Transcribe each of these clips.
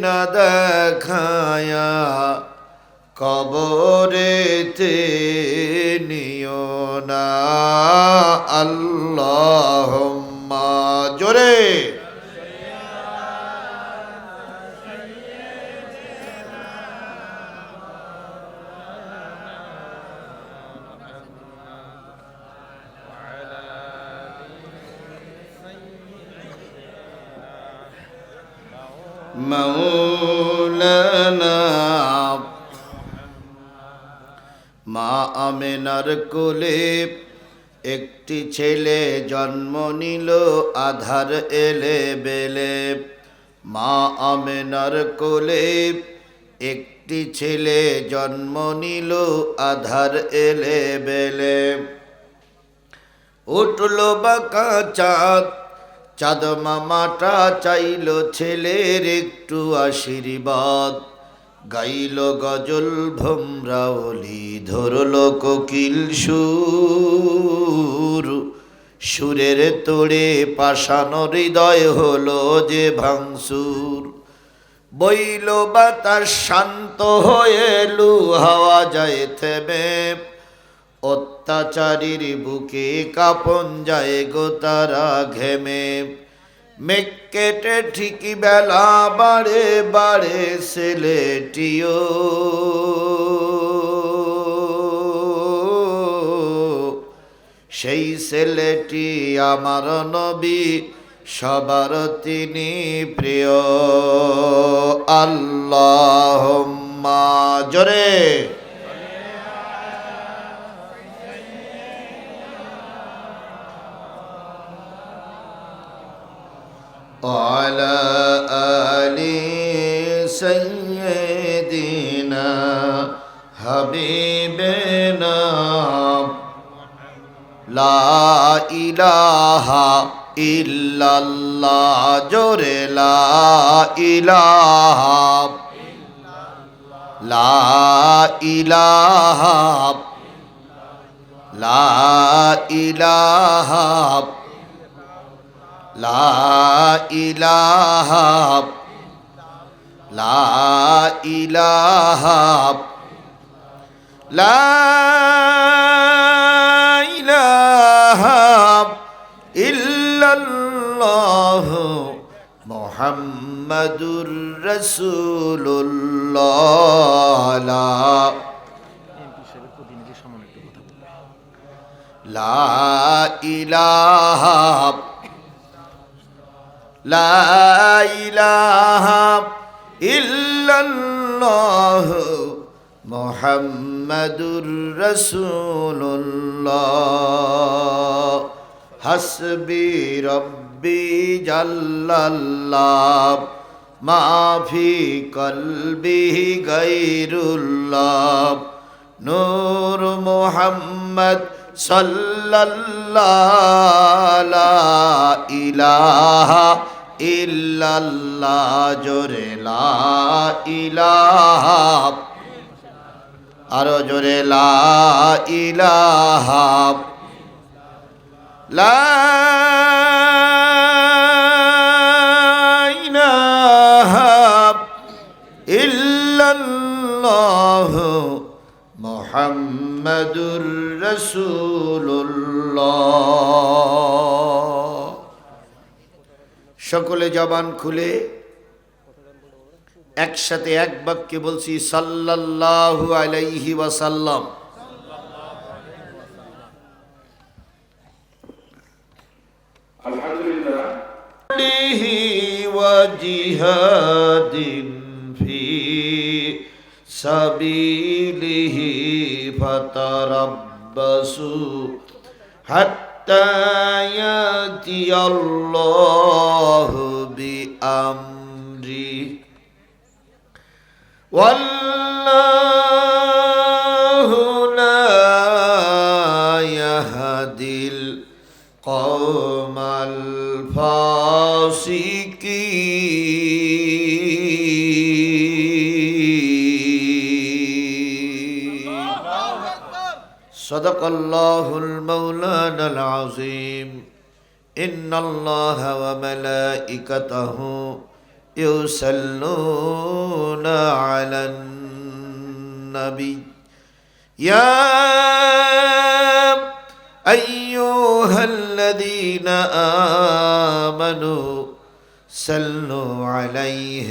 না দেখায়া কবরেতে নিও না আল্লাহ জোরে মা আমেনার কোলে একটি ছেলে জন্ম নিল, আধার এলে বেলে। মা আমেনার কোলে একটি ছেলে জন্ম নিল, আধার এলে বেলে। উঠল বাঁকা চাঁদ চাঁদ মামাটা চাইল ছেলের একটু আশীর্বাদ। গাইল গজল ভমরাওলি, ধরল কোকিল সুর। সুরের তোড়ে পাষাণ হৃদয় হলো যে ভাংসুর বইল বাতাস শান্ত হয়ে লু হাওয়া যায় থেমে। অত্যাচারীর বুকে কাপন যায় গো তারা ঘেমে। মেঘ কেটে ঠিকই বেলা বাড়ে বাড়ে ছেলেটিও। সেই ছেলেটি আমার নবী, সবার তিনি প্রিয়। আল্লাহ জোরে। وعلى آل سيدنا حبيبنا لا إله إلا الله جور لا إله لا إله لا إله লা লা ইলাহা লা ইলাহা ইল্লাল্লাহ মুহাম্মাদুর রাসূলুল্লাহ লা লা ইলাহা লাইলাহা মোহাম্মদুর রসুল্লাহ হসবি রব্বি জল্লাহ মাফি কলবি গৈরুল্লাহ নূর মোহাম্মদ সাল্লাল্লাহ ইলাহা ইল্লাল্লাহ জোরে লা আরও জোরে লা ইলাহা লা ইল্লাল্লাহ মুহাম্মাদুর রাসূলুল্লাহ সকলে জবান খুলে একসাথে এক বাক্যে বলছি সাল্লাল্লাহু আলাইহি ওয়াসাল্লাম আলহামদুলিল্লাহ به وجهاد في سبيله فتربصوا حتى ياتي الله بأمره والله صدق الله المولانا العظيم. إن الله وملائكته يصلون على النبي. يا أيها الذين آمنوا صلوا عليه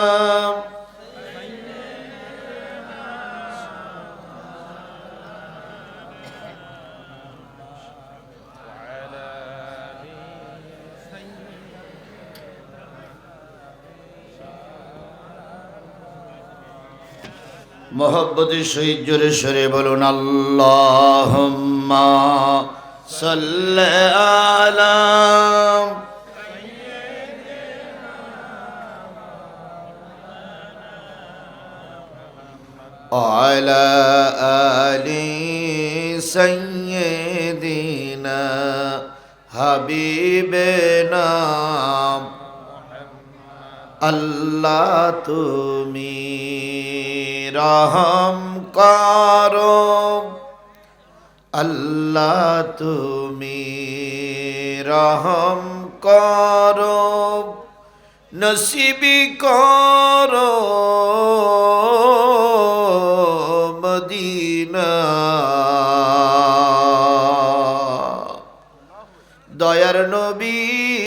মোহব্বতের সহিত জোরে সরে বলুন আল্লাহ সাল্লাম وعلى آل سيدنا حبيبنا আল্লাহ তুমি রহম করো। আল্লাহ তুমি রহম করো। নসিবি করো।